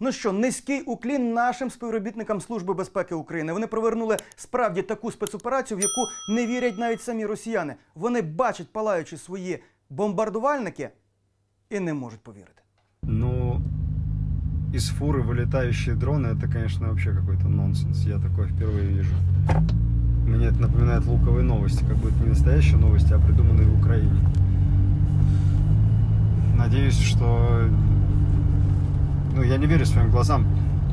Ну що, низький уклін нашим співробітникам Служби безпеки України. Вони провернули справді таку спецоперацію, в яку не вірять навіть самі росіяни. Вони бачать палаючи свої бомбардувальники і не можуть повірити. Ну, из фуры вылетающие дроны, это, конечно, вообще какой-то нонсенс. Я такое впервые вижу. Мне это напоминает луковые новости, как будто не настоящие новости, а придуманные в Украине. Надеюсь, что... Ну, я не верю своим глазам.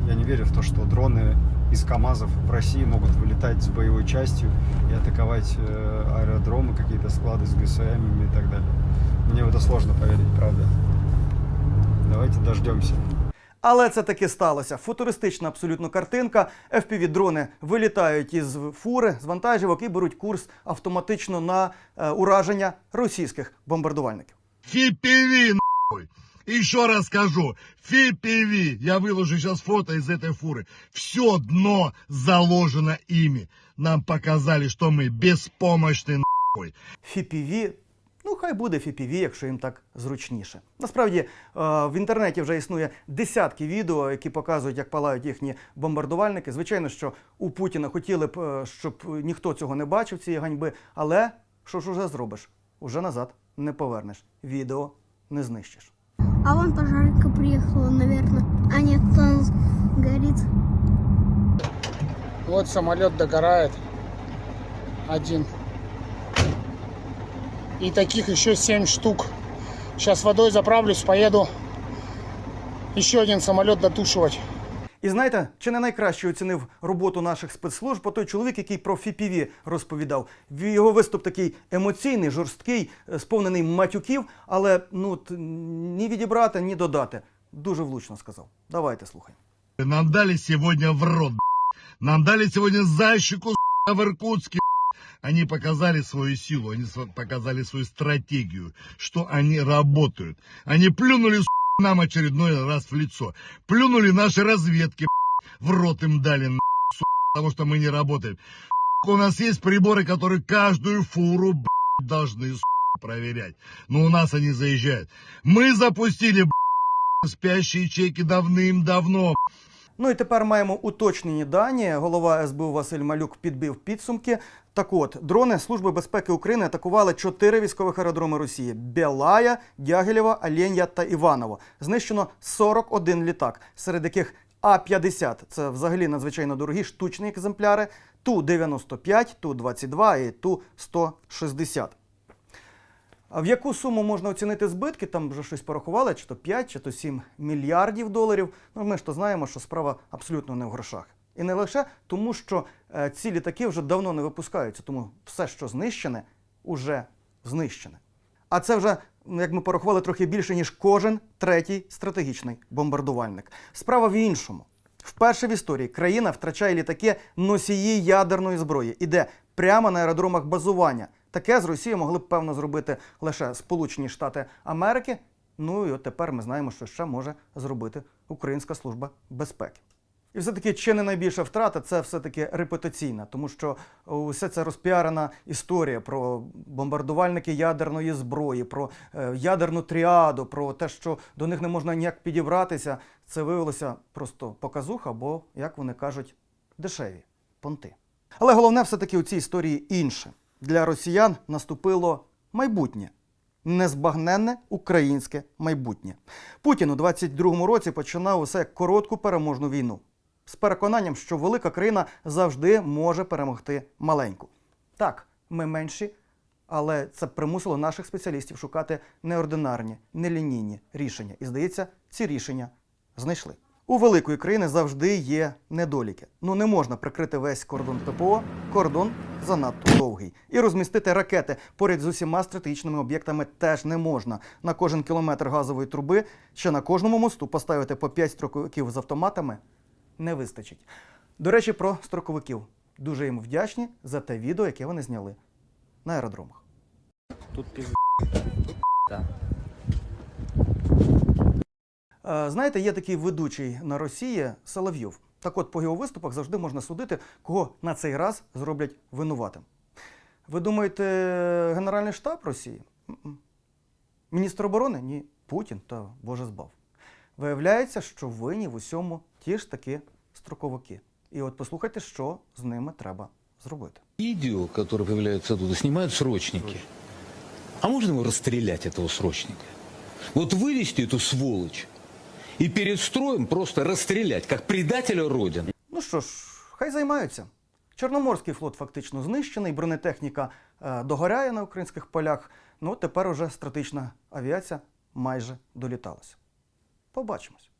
Я не верю в то, что дроны из КАМАЗов в России могут вылетать с боевой частью и атаковать э, аэродромы, какие-то склады с ГСМ и так далее. Мне в это сложно поверить, правда. Давайте дождемся. Але це таки сталося. Футуристична абсолютно картинка. FPV-дрони вилітають із фури, з вантажівок і беруть курс автоматично на е, ураження російських бомбардувальників. FPV, нахуй. Еще раз скажу, FPV, я выложу сейчас фото из этой фуры. Все дно заложено ими. Нам показали, что мы беспомощны, нахуй. FPV, ну хай буде FPV, якщо їм так зручніше. Насправді е, в інтернеті вже існує десятки відео, які показують, як палають їхні бомбардувальники. Звичайно, що у Путіна хотіли б, е, щоб ніхто цього не бачив, цієї ганьби. Але що ж уже зробиш? Уже назад не повернеш. Відео не знищиш. А вон пожарка приехала, наверное. А нет, там горит. Вот самолет догорает. Один. И таких еще семь штук. Сейчас водой заправлюсь, поеду еще один самолет дотушивать. І знаєте, чи не найкраще оцінив роботу наших спецслужб той чоловік, який про FPV розповідав. Його виступ такий емоційний, жорсткий, е, сповнений матюків, але ну ні відібрати, ні додати. Дуже влучно сказав. Давайте слухаємо. Нам дали сегодня в рот. Нам дали сегодня защику в Иркутске. Они показали свою силу, они показали свою стратегию, что они работают. Они плюнули нам очередной раз в лицо. Плюнули наши разведки, в рот им дали, потому что мы не работаем. У нас есть приборы, которые каждую фуру должны проверять. Но у нас они заезжают. Мы запустили спящие ячейки давным-давно. Ну і тепер маємо уточнені дані. Голова СБУ Василь Малюк підбив підсумки. Так от, дрони Служби безпеки України атакували чотири військових аеродроми Росії: Белая, Дягілєва, Оленя та Іваново. Знищено 41 літак, серед яких А-50 це взагалі надзвичайно дорогі штучні екземпляри, Ту-95, Ту-22 і Ту-160. А в яку суму можна оцінити збитки? Там вже щось порахували, чи то 5, чи то 7 мільярдів доларів. Ну ми ж то знаємо, що справа абсолютно не в грошах. І не лише тому, що е, ці літаки вже давно не випускаються, тому все, що знищене, уже знищене. А це вже, як ми порахували, трохи більше, ніж кожен третій стратегічний бомбардувальник. Справа в іншому. Вперше в історії країна втрачає літаки носії ядерної зброї. Іде прямо на аеродромах базування. Таке з Росії могли б певно зробити лише Сполучені Штати Америки. Ну і от тепер ми знаємо, що ще може зробити Українська служба безпеки. І все-таки чи не найбільша втрата це все-таки репутаційна, тому що уся ця розпіарена історія про бомбардувальники ядерної зброї, про е, ядерну тріаду, про те, що до них не можна ніяк підібратися, це виявилося просто показуха, або, як вони кажуть, дешеві понти. Але головне все-таки у цій історії інше. Для росіян наступило майбутнє незбагненне українське майбутнє. Путін у 22-му році починав усе як коротку переможну війну з переконанням, що велика країна завжди може перемогти маленьку. Так, ми менші, але це примусило наших спеціалістів шукати неординарні, нелінійні рішення. І здається, ці рішення знайшли. У великої країни завжди є недоліки. Ну не можна прикрити весь кордон ППО, кордон занадто довгий. І розмістити ракети поряд з усіма стратегічними об'єктами теж не можна. На кожен кілометр газової труби чи на кожному мосту поставити по 5 строковиків з автоматами не вистачить. До речі, про строковиків. Дуже їм вдячні за те відео, яке вони зняли на аеродромах. Тут пиздец. Да. Е, Знаєте, є такий ведучий на Росії Соловйов. Так от по його виступах завжди можна судити, кого на цей раз зроблять винуватим. Ви думаєте, Генеральний штаб Росії? М-м. Міністр оборони? Ні. Путін та Боже збав. Виявляється, що винні в усьому ті ж таки строковики. І от послухайте, що з ними треба зробити. Видео, которое появляется оттуда, снимают срочники. А можно его расстрелять, этого срочника? Вот вывести эту сволочь и перед строем просто расстрелять, как предателя Родины. Ну що ж, хай займаються. Чорноморський флот фактично знищений, бронетехніка е, догоряє на українських полях. Ну, тепер уже стратегічна авіація майже доліталася. Побачимось.